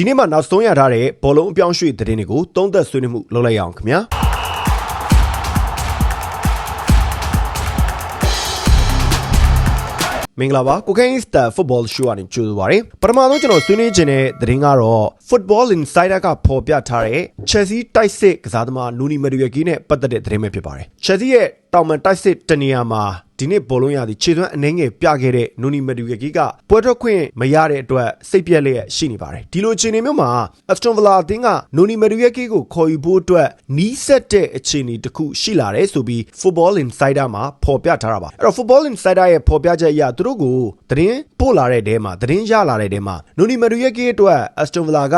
ဒီနေ့မှနောက်ဆုံးရထားတဲ့ဘောလုံးအပြောင်းရွှေ့သတင်းတွေကိုသုံးသက်ဆွေးနွေးမှုလုပ်လိုက်ရအောင်ခင်ဗျာမင်္ဂလာပါကိုကိန်းစတာဖုတ်ဘောရှိုးအနေကြိုဆိုပါရစေပထမဆုံးကျွန်တော်ဆွေးနွေးခြင်းတဲ့သတင်းကတော့ Football Insider ကဖော်ပြထားတဲ့ Chelsea တိုက်စစ်ကစားသမားနူနီမရီယကီနဲ့ပတ်သက်တဲ့သတင်းပဲဖြစ်ပါတယ် Chelsea ရဲ့တောင်ပန်တိုက်စစ်တနေရာမှာဒီနေ့ဘောလုံးရသည်ခြေသွမ်းအနှဲငယ်ပြခဲ့တဲ့နူနီမရီယကီကပွဲထွက်ခွင့်မရတဲ့အတွက်စိတ်ပြက်လျက်ရှိနေပါတယ်ဒီလိုအခြေအနေမျိုးမှာ Aston Villa အသင်းကနူနီမရီယကီကိုခေါ်ယူဖို့အတွက်နီးစက်တဲ့အခြေအနေတစ်ခုရှိလာတယ်ဆိုပြီး Football Insider မှာဖော်ပြထားတာပါအဲ့တော့ Football Insider ရဲ့ဖော်ပြချက်အရသူတို့ကိုသတင်းပို့လာတဲ့တဲမှာသတင်းရလာတဲ့တဲမှာနူနီမရီယကီအတွက် Aston Villa က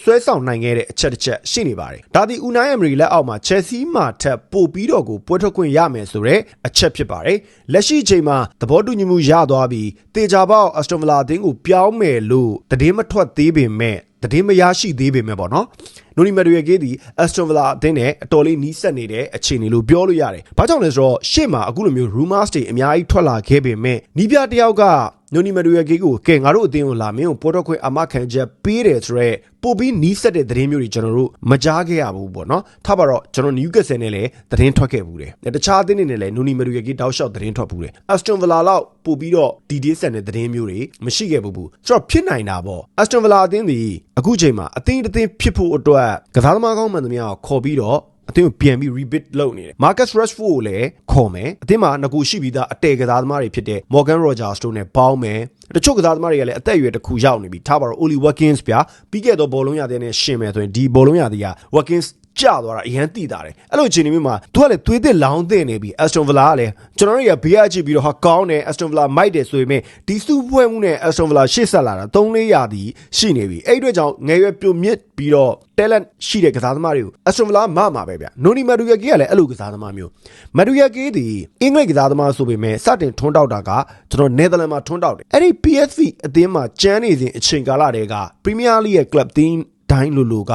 ဆွဲဆောင်နိုင်ခဲ့တဲ့အချက်တစ်ချက်ရှိနေပါတယ်။ဒါဒီဦးနိုင်အမရီလက်အောက်မှာ Chelsea မှာထပ်ပို့ပြီးတော့ကိုပွဲထွက်ခွင့်ရမယ်ဆိုတဲ့အချက်ဖြစ်ပါတယ်။လက်ရှိအချိန်မှာသဘောတူညီမှုရသွားပြီးတေချာပေါက် Aston Villa အသင်းကိုပြောင်းမယ်လို့သတင်းမထွက်သေးပေမဲ့သတင်းမရရှိသေးပေမဲ့ပေါ့နော်။နိုနီမက်ဒရီယေဒီ Aston Villa အသင်းနဲ့အတော်လေးနီးစပ်နေတဲ့အခြေအနေလို့ပြောလို့ရတယ်။ဘာကြောင့်လဲဆိုတော့ရှေ့မှာအခုလိုမျိုး rumors တွေအများကြီးထွက်လာခဲ့ပေမဲ့နီးပြတယောက်က နိုနီမက်ဒရီယေကိုကဲငါတို့အသင်းကိုလာမင်းကိုပေါ်တော့ခွင့်အမခံချက်ပေးတယ်ဆိုတော့ပို့ပြီးနီးစပ်တဲ့သတင်းမျိုးတွေကျွန်တော်တို့မကြားခဲ့ရဘူးပေါ့နော်။ထားပါတော့ကျွန်တော် Newcastle နဲ့လည်းသတင်းထွက်ခဲ့ဘူးတယ်။တခြားအသင်းတွေနဲ့လည်းနိုနီမက်ဒရီယေတောက်လျှောက်သတင်းထွက်ဘူးတယ်။ Aston Villa လောက်ပို့ပြီးတော့ DD ဆန်တဲ့သတင်းမျိုးတွေမရှိခဲ့ဘူးဘူး။ဆိုတော့ဖြစ်နိုင်တာပေါ့။ Aston Villa အသင်းဒီအခုချိန်မှာအသင်းတစ်သင်းဖြစ်ဖို့အတွက်ကစားသမားကောင်းမှန်သမျှကိုခေါ်ပြီးတော့အသင်းကိုပြန်ပြီး rebuild လုပ်နေတယ်။ Marcus Rashford ကိုလည်းခေါ်မယ်။အသင်းမှာငကူရှိပြီးသားအတဲကစားသမားတွေဖြစ်တဲ့ Morgan Rogers တို့နဲ့ပေါင်းမယ်။တချို့ကစားသမားတွေကလည်းအသက်အရွယ်တစ်ခုရောက်နေပြီ။ထားပါတော့ Oli Watkins ဗျာပြီးခဲ့တော့ဘောလုံးရတဲ့နဲ့ရှင်မယ်ဆိုရင်ဒီဘောလုံးရသည်က Watkins ကျသွားတာအရန်တိတာတယ်အဲ့လိုအချိန်မျိုးမှာ तू ကလည်းသွေးသစ်လောင်းသင့်နေပြီ Aston Villa ကလည်းကျွန်တော်တို့ရဘေးအကြည့်ပြီးတော့ဟာကောင်းတယ် Aston Villa မိုက်တယ်ဆိုပေမဲ့ဒီစုပွဲမှုနဲ့ Aston Villa ရှေ့ဆက်လာတာ3-4ရာသီရှိနေပြီအဲ့အတွက်ကြောင့်ငယ်ရွယ်ပြုံမြင့်ပြီးတော့ talent ရှိတဲ့ကစားသမားတွေကို Aston Villa မမှာပဲဗျ။ Noni Madueke ကလည်းအဲ့လိုကစားသမားမျိုး Madueke ဒီအင်္ဂလိပ်ကစားသမားဆိုပေမဲ့စတင်ထွန်းတောက်တာကကျွန်တော် Netherlands မှာထွန်းတောက်တယ်အဲ့ဒီ PSV အသင်းမှာကျန်းနေစဉ်အချိန်ကာလတည်းက Premier League ရဲ့ club team တိုင်းလိုလိုက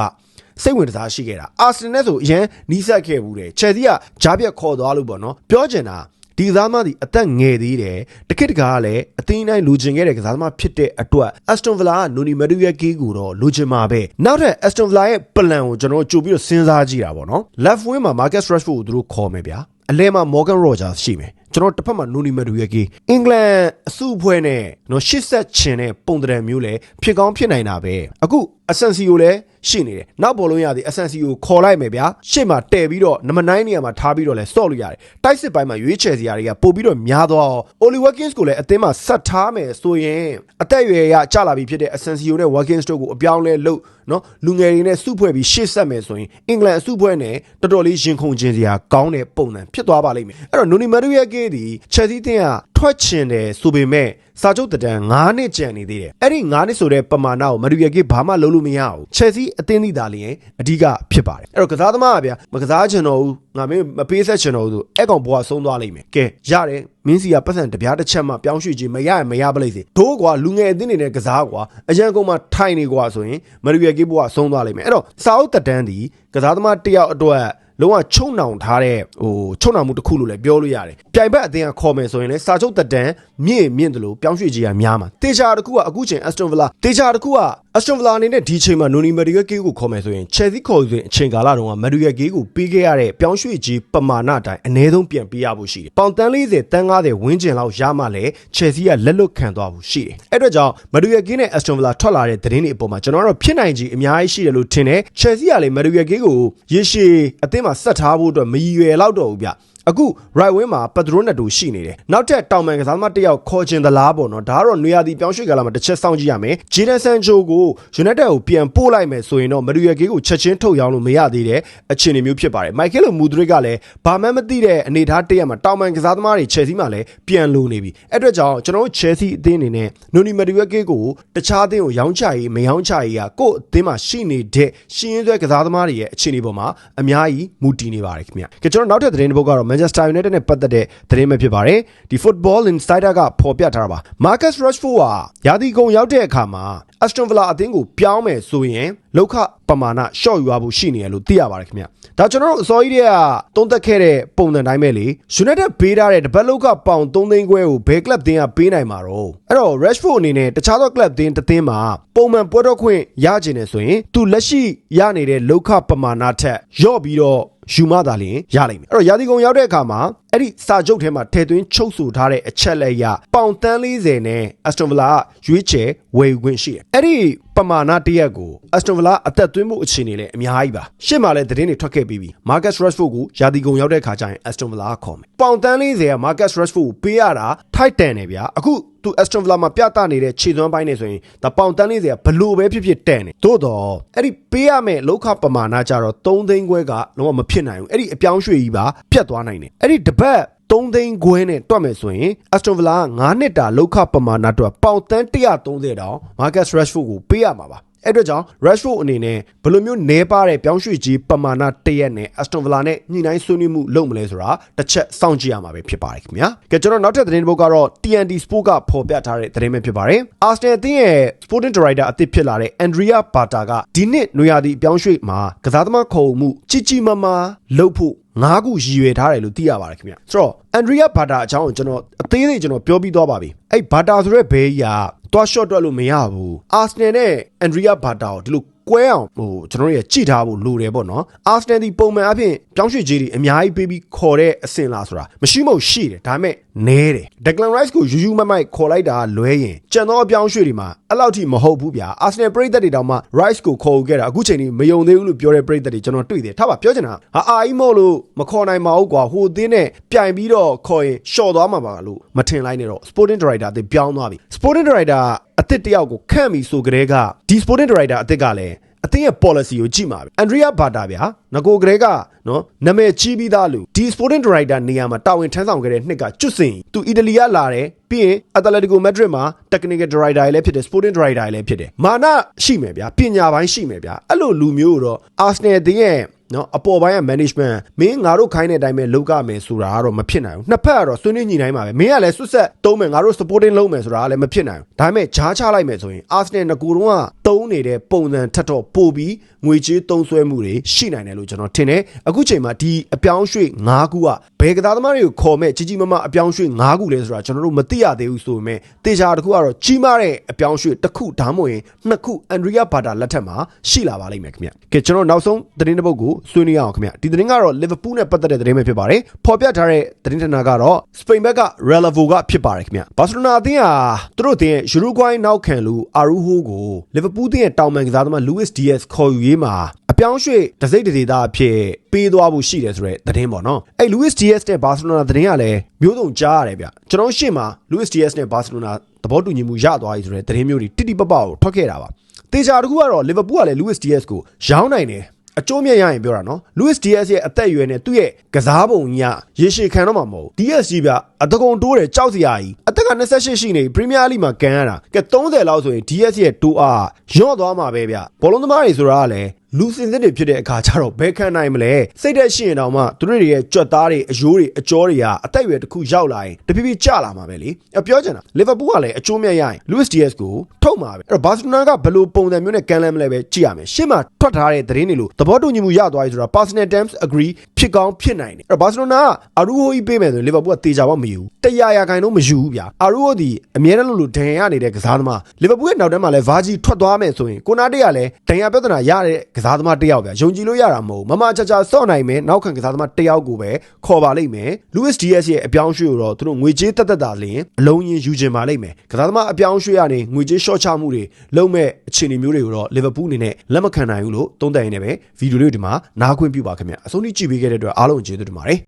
စိတ်ဝင်စားရှိခဲ့တာအာဆင်နယ်ဆိုအရင်နီးစပ်ခဲ့ဘူးတယ်ချယ်ဆီကဂျားပြက်ခေါ်သွားလို့ပေါ့နော်ပြောချင်တာဒီကစားသမားဒီအသက်ငယ်သေးတယ်တခစ်တကားကလည်းအသင်းတိုင်းလူချင်ခဲ့တဲ့ကစားသမားဖြစ်တဲ့အတွက် Aston Villa က Noni Madueke ကိုတော့လူချင်မှာပဲနောက်ထပ် Aston Villa ရဲ့ plan ကိုကျွန်တော်ကြိုပြီးတော့စဉ်းစားကြည့်တာပေါ့နော် left wing မှာ Marcus Rashford ကိုသူတို့ခေါ်မယ်ဗျာ အလဲမှာ Morgan Rogers ရှိမယ်ကျွန်တော်တစ်ဖက်မှာ Noni Madueke အင်္ဂလန်အစုအဖွဲ့နဲ့နော်ရှစ်ဆက်ချင်တဲ့ပုံတံမျိုးလဲဖြစ်ကောင်းဖြစ်နိုင်တာပဲအခုအဆန်စီကိုလည်းရှိနေတယ်နောက်ဘောလုံးရသည်အဆန်စီကိုခေါ်လိုက်မယ်ဗျာရှေ့မှာတည်ပြီးတော့နံပါတ်9နေရာမှာထားပြီးတော့လဲစော့လို့ရတယ်တိုက်စစ်ပိုင်းမှာရွေးချယ်စရာတွေကပို့ပြီးတော့များသွားအောင် Oli Watkins ကိုလည်းအသင်းမှာဆက်ထားမယ်ဆိုရင်အသက်အရွယ်ရကြလာပြီဖြစ်တဲ့အဆန်စီယိုနဲ့ Watkins တို့ကိုအပြောင်းလဲလုပ်နော်လူငယ်တွေနဲ့စုဖွဲ့ပြီးရှေ့ဆက်မယ်ဆိုရင်အင်္ဂလန်အစုဖွဲ့နဲ့တော်တော်လေးရင်ခုန်ခြင်းစရာကောင်းတဲ့ပုံစံဖြစ်သွားပါလိမ့်မယ်အဲ့တော့ Noni Madueke ဒီ Chelsea တင်းကထွက်ချင်တယ်ဆိုပေမဲ့စာချုပ်တန်9နှစ်ကျန်နေသေးတယ်အဲ့ဒီ9နှစ်ဆိုတဲ့ပမာဏကိုမရီယကေဘာမှလုပ်လို့မရဘူးချက်စီအသင်းသီးသားလျင်အဓိကဖြစ်ပါတယ်အဲ့တော့ကစားသမားကဗျာမကစားချင်တော့ဘူးငါမင်းမပေးဆက်ချင်တော့ဘူးဆိုအဲ့ကောင်ဘွားဆုံးသွားလိမ့်မယ်ကဲရတယ်မင်းစီကပတ်စံတပြားတစ်ချက်မှပြောင်းရွှေ့ခြင်းမရရင်မရပလိမ့်စေတို့ကွာလူငယ်အသင်းတွေနဲ့ကစားကွာအရန်ကုန်မှာထိုင်နေကွာဆိုရင်မရီယကေဘွားဆုံးသွားလိမ့်မယ်အဲ့တော့စာအုပ်တန်ဒီကစားသမားတယောက်အတွက် လုံးဝချုံနှောင်ထားတဲ့ဟိုချုံနှောင်မှုတစ်ခုလို့လည်းပြောလို့ရတယ်။ပြိုင်ဘက်အသင်းကခေါ်မယ်ဆိုရင်လည်းစာချုပ်တက်တန်မြင့်မြင့်တယ်လို့ပြောင်းရွှေ့ကြီးရများမှာ။တေချာတစ်ခုကအခုချိန် Aston Villa တေချာတစ်ခုက Aston Villa အနေနဲ့ဒီချိန်မှာ Noni Madueke ကိုခေါ်မယ်ဆိုရင် Chelsea ခေါ်ဆိုရင်အချိန်ကာလတုန်းက Madueke ကိုပေးခဲ့ရတဲ့ပြောင်းရွှေ့ကြီးပမာဏအတိုင်းအနည်းဆုံးပြန်ပေးရဖို့ရှိတယ်။ပေါင်တန်း40တန်း90ဝန်းကျင်လောက်ရမှလည်း Chelsea ကလက်လွတ်ခံသွားဖို့ရှိတယ်။အဲ့အတွက်ကြောင့် Madueke နဲ့ Aston Villa ထွက်လာတဲ့သတင်းတွေအပေါ်မှာကျွန်တော်တို့ဖြစ်နိုင်ကြီးအများကြီးရှိတယ်လို့ထင်တယ်။ Chelsea ကလည်း Madueke ကိုရေရှည်အသင်းမှာဆက်ထားဖို့အတွက်မရည်ရွယ်တော့တော့ဘူးဗျ အခု right wing မှာ Pedronetto ရှိနေတယ်နောက်ထပ်တောင်ပန်ကစားသမားတစ်ယောက်ခေါ်ချင်သလားပေါ့နော်ဒါကတော့နွေရာသီပြောင်းရွှေ့ကာလမှာတစ်ချက်စောင့်ကြည့်ရမယ် Jadon Sancho ကို United ကိုပြန်ပို့လိုက်မယ်ဆိုရင်တော့ Madueke ကိုချက်ချင်းထုတ်ရောင်းလို့မရသေးတဲ့အခြေအနေမျိုးဖြစ်ပါတယ် Michael Mudrik ကလည်းဘာမှမသိတဲ့အနေအထားတစ်ရက်မှာတောင်ပန်ကစားသမားတွေ Chelsea မှာလည်းပြန်လိုနေပြီအဲ့အတွက်ကြောင့်ကျွန်တော်တို့ Chelsea အသင်းအနေနဲ့ Noni Madueke ကိုတခြားအသင်းကိုရောင်းချရေးမရောင်းချရေးကကိုယ့်အသင်းမှာရှိနေတဲ့ရှင်းရင်းသွဲကစားသမားတွေရဲ့အခြေအနေပေါ်မှာအများကြီးမူတည်နေပါတယ်ခင်ဗျ။ကဲကျွန်တော်နောက်ထပ်သတင်းတစ်ပုဒ်ကတော့ Manchester United နဲ့ပတ်သက်တဲ့သတင်းပဲဖြစ်ပါတယ်ဒီ Football Insider ကဖော်ပြထားတာပါ Marcus Rashford ဟာရာသီကုန်ရောက်တဲ့အခါမှာ Aston Villa အသင်းကိုပြောင်းမယ်ဆိုရင်လောက်ခပမာဏရှော့ယူရဖို့ရှိနေရလို့သိရပါတယ်ခင်ဗျဒါကျွန်တော်တို့အစောကြီးတည်းကသုံးသက်ခဲ့တဲ့ပုံစံတိုင်းပဲလေ United ပေးထားတဲ့တပတ်လောက်ကပေါင်3သိန်းခွဲကိုဘယ် club တင်းကပေးနိုင်မှာတော့အဲ့တော့ Rashford အနေနဲ့တခြားသော club တင်းတစ်သင်းမှာပုံမှန်ပွဲတော်ခွင့်ရကျင်နေဆိုရင်သူလက်ရှိရနေတဲ့လောက်ခပမာဏထက်ရော့ပြီးတော့ ယူမသာလျင်ရလိမ့်မယ်အဲ့တော့ရာသီကုန်ရောက်တဲ့အခါမှာအဲ့ဒီစာချုပ်ထဲမှာထည့်သွင်းချုပ်ဆိုထားတဲ့အချက်လက်အရပေါင်တန်း40နဲ့ Aston Villa ကရွေးချယ်ဝယ်ယူခွင့်ရှိတယ်အဲ့ဒီပမာဏတရက်ကို Aston Villa အသက်သွင်းမှုအခြေအနေလည်းအများကြီးပါရှေ့မှာလည်းသတင်းတွေထွက်ခဲ့ပြီးပြီ Marcus Rashford ကိုရာသီကုန်ရောက်တဲ့အခါကျရင် Aston Villa ကခေါ်မယ်ပေါင်တန်း40က Marcus Rashford ကိုပေးရတာထိုက်တန်တယ်ဗျာအခု သူ Aston Villa မှာပြသနေတဲ့ခြေသွမ်းပိုင်းနေဆိုရင်ဒါပေါင်တန်း40ကဘလို့ပဲဖြစ်ဖြစ်တန်တယ်သို့တော့အဲ့ဒီပေးရမယ့်လောက်ခပမာဏကြတော့3သိန်းခွဲကလုံးဝမဖြစ်နိုင်ဘူးအဲ့ဒီအပြောင်းရွှေ့ကြီးပါပြတ်သွားနိုင်တယ်အဲ့ဒီတပတ်3သိန်းခွဲနဲ့တွက်မယ်ဆိုရင် Aston Villa က9နှစ်တာလောက်ခပမာဏအတွက်ပေါင်တန်း130တောင် Marcus Rashford ကိုပေးရမှာပါ အဲ့အတွက်ကြောင့် Rashford အနေနဲ့ဘယ်လိုမျိုးနဲပါတဲ့ပြောင်းရွှေ့ကြီးပမာဏတရက်နဲ့ Aston Villa နဲ့ညှိနှိုင်းဆွေးနွေးမှုလုပ်မလဲဆိုတာတစ်ချက်စောင့်ကြည့်ရမှာပဲဖြစ်ပါတယ်ခင်ဗျာ။ကဲကျွန်တော်နောက်ထပ်သတင်းတစ်ပုဒ်ကတော့ TNT Sport ကဖော်ပြထားတဲ့သတင်းပဲဖြစ်ပါတယ်။ Arsenal အသင်းရဲ့ Sporting Director အသစ်ဖြစ်လာတဲ့ Andrea Bata ကဒီနှစ်နွေရာသီအပြောင်းရွှေ့မှာကစားသမားခေါ်မှုကြီးကြီးမားမားလုပ်ဖို့ငါးခုရည်ရွယ်ထားတယ်လို့သိရပါတယ်ခင်ဗျ။ဆိုတော့ Andrea Bata အကြောင်းကိုကျွန်တော်အသေးစိတ်ကျွန်တော်ပြောပြီးသွားပါပြီ။အဲ့ Bata ဆိုတဲ့ဘေးကြီးကတွား shot တွက်လို့မရဘူးအာဆနယ်နဲ့အန်ဒရီယာဘာတာကိုဒီလိုကွဲအောင်ဟိုကျွန်တော်တို့ရကြည့်ထားဖို့လိုတယ်ပေါ့နော်အာဆနယ်ဒီပုံမှန်အဖြစ်ပြောင်းရွှေ့ကြီးတွေအများကြီးပေးပြီးခေါ်တဲ့အဆင့်လားဆိုတာမရှိမဟုတ်ရှိတယ်ဒါပေမဲ့ နဲတယ်ဒက်ဂလန်ရိုက်စ်ကိုယူယူမိုက်မိုက်ခေါ်လိုက်တာလွဲရင်ကြံသောအပြောင်းရွှေ့တွေမှာအဲ့လောက်ထိမဟုတ်ဘူးဗျာအာဆနယ်ပရိသတ်တွေတောင်မှ rice ကိုခေါ်ခဲ့တာအခုချိန်นี้မယုံသေးဘူးလို့ပြောတဲ့ပရိသတ်တွေကျွန်တော်တွေ့တယ်ထားပါပြောချင်တာဟာအာအီမို့လို့မခေါ်နိုင်ပါဘူးကွာဟိုအသင်းနဲ့ပြိုင်ပြီးတော့ခေါ်ရင်ရှော့သွားမှာပါလို့မထင်လိုက်နဲ့တော့ sporting director အသစ်ပြောင်းသွားပြီ sporting director အသစ်တယောက်ကိုခန့်ပြီဆိုကြတဲ့ကဒီ sporting director အသစ်ကလည်း အသင်းရဲ့ policy ကိုကြည့်မှာပဲအန်ဒရီယာဘာတာဗျာငကိုကလေးကနော်နာမည်ကြီးပြီးသားလူဒီ sporting director နေရာမှာတာဝန်ထမ်းဆောင်ခဲ့တဲ့နှစ်ကကျွတ်စင်သူအီတလီကလာတယ်ပြီးရင် Atletico Madrid မှာ technical director လည်းဖြစ်တယ် sporting director လည်းဖြစ်တယ်မာနရှိမယ်ဗျာပညာပိုင်းရှိမယ်ဗျာအဲ့လိုလူမျိုးတော့ Arsenal အသင်းရဲ့ နော်အပေါ်ပိုင်းက management မင်းငါတို့ခိုင်းတဲ့အတိုင်းပဲလုပ်ကြမယ်ဆိုတာကတော့မဖြစ်နိုင်ဘူးနှစ်ဖက်ကတော့ဆွေးနွေးညှိနှိုင်းပါပဲမင်းကလည်းဆွတ်ဆက်သုံးမယ်ငါတို့ supporting လုပ်မယ်ဆိုတာကလည်းမဖြစ်နိုင်ဘူးဒါပေမဲ့ဂျားချလိုက်မယ်ဆိုရင် Arsenal ငကူတော့ကသုံးနေတဲ့ပုံစံထက်တော့ပိုပြီးငွေကြေးသုံးစွဲမှုတွေရှိနိုင်တယ်လို့ကျွန်တော်ထင်တယ်အခုချိန်မှာဒီအပြောင်းရွှေ့၅ခုကဘယ်ကစားသမားတွေကိုခေါ်မဲ့ကြီးကြီးမားမားအပြောင်းရွှေ့၅ခုလဲဆိုတာကျွန်တော်တို့မသိရသေးဘူးဆိုပေမဲ့တေချာတစ်ခုကတော့ကြီးမားတဲ့အပြောင်းရွှေ့တစ်ခုဒါမှမဟုတ်ရင်နှစ်ခုအန်ဒရီယာဘာတာလက်ထက်မှာရှိလာပါလိမ့်မယ်ခင်ဗျကဲကျွန်တော်နောက်ဆုံးသတင်းတစ်ပုဒ်ကိုဆွေးနွေးရအောင်ခင်ဗျဒီသတင်းကတော့လီဗာပူးနဲ့ပတ်သက်တဲ့သတင်းပဲဖြစ်ပါတယ်ဖော်ပြထားတဲ့သတင်းဌာနကတော့စပိန်ဘက်က Relavo ကဖြစ်ပါတယ်ခင်ဗျဘာစီလိုနာအသင်းဟာသူတို့အသင်းရဲ့ယူရိုဂွိုင်းနောက်ခံလူအာရူဟိုကိုလီဗာပူးအသင်းရဲ့တောင်ပန်ကစားသမားလူးစ်ဒီယက်စ်ခေါ်ယူရေးမှာအပြောင်းရွှေ့တစိမ့်တဒေတာအဖြစ်ပေးသွားဖို့ရှိတယ်ဆိုတဲ့သတင်းပေါ့နော်အဲ့ Luis Diaz နဲ့ Barcelona သတင်းကလည်းမျိုးစုံကြားရတယ်ဗျကျွန်တော်ရှေ့မှာ Luis Diaz နဲ့ Barcelona သဘောတူညီမှုရသွားပြီဆိုတဲ့သတင်းမျိုးတွေတိတိပပကိုထွက်ခဲ့တာပါတေချာတခုကတော့ Liverpool ကလည်း Luis Diaz ကိုရောင်းနိုင်တယ် အကျိုးမြတ်ရရင်ပြောတာနော် Luis Diaz ရဲ့အသက်အရွယ်နဲ့သူ့ရဲ့ကစားပုံကြီးကရေရှည်ခံတော့မှာမဟုတ် Diaz ကြီးဗျအတကုံတိုးတယ်ကြောက်စရာကြီးအသက်က28ရှိနေ Premier League မှာကန်ရတာကဲ30လောက်ဆိုရင် Diaz ရဲ့တိုးအားရော့သွားမှာပဲဗျဘောလုံးသမားတွေဆိုတာကလည်းလူစင်စစ်တွေဖြစ်တဲ့အခါကျတော့ဘယ်ခံနိုင်မလဲစိတ်သက်ရှိရင်တော့မှသူတို့တွေရဲ့ကြွက်သားတွေအယိုးတွေအကြောတွေကအသက်အရွယ်တစ်ခုရောက်လာရင်တဖြည်းဖြည်းကျလာမှာပဲလေအပြောချင်တာလီဗာပူးကလည်းအကျိုးမြတ်ရရင် Luis Diaz ကို ထုတ်မှာပဲအဲ့တော့ဘာစီလိုနာကဘယ်လိုပုံစံမျိုးနဲ့ကန်လန်းမလဲပဲကြည့်ရမယ်ရှေ့မှာထွက်ထားတဲ့သတင်းတွေလို့သဘောတူညီမှုရသွားပြီဆိုတာ personal terms agree ဖြစ်ကောင်းဖြစ်နိုင်တယ်အဲ့တော့ဘာစီလိုနာကအရူဟိုကြီးပေးမယ်ဆိုရင်လီဗာပူးကတေချာတော့မယူတရားရာခိုင်တော့မယူဘူးဗျာအရူဟိုဒီအမြဲတမ်းလို့လို့ဒဏ်ရာရနေတဲ့ကစားသမားလီဗာပူးရဲ့နောက်တန်းမှာလည်းဗာဂျီထွက်သွားမယ်ဆိုရင်ကိုနာတေးကလည်းဒဏ်ရာပြဿနာရတဲ့ကစားသမားတစ်ယောက်ဗျာယုံကြည်လို့ရတာမဟုတ်မမချာချာစော့နိုင်မယ်နောက်ခံကစားသမားတစ်ယောက်ကိုပဲခေါ်ပါလိမ့်မယ် Luis Diaz ရဲ့အပြောင်းရွှေ့ကိုတော့သူတို့ငွေကြေးတက်တက်တာလင်းအလုံးရင်ယူခြင်းပါလိမ့်မယ်ကစားသမားအပြောင်းရွှေ့ရနေငွေကြေးရှော့ချမှုတွေလုံးမဲ့အခြေအနေမျိုးတွေကိုတော့ Liverpool အနေနဲ့လက်မခံနိုင်ဘူးလို့သုံးသပ်ရင်းနဲ့ပဲဗီဒီယိုလေးဒီမှာနားခွင့်ပြုပါခင်ဗျအဆုံးထိကြည့်ပေးခဲ့တဲ့အတွက်အားလုံးကျေးဇူးတင်ပါတယ်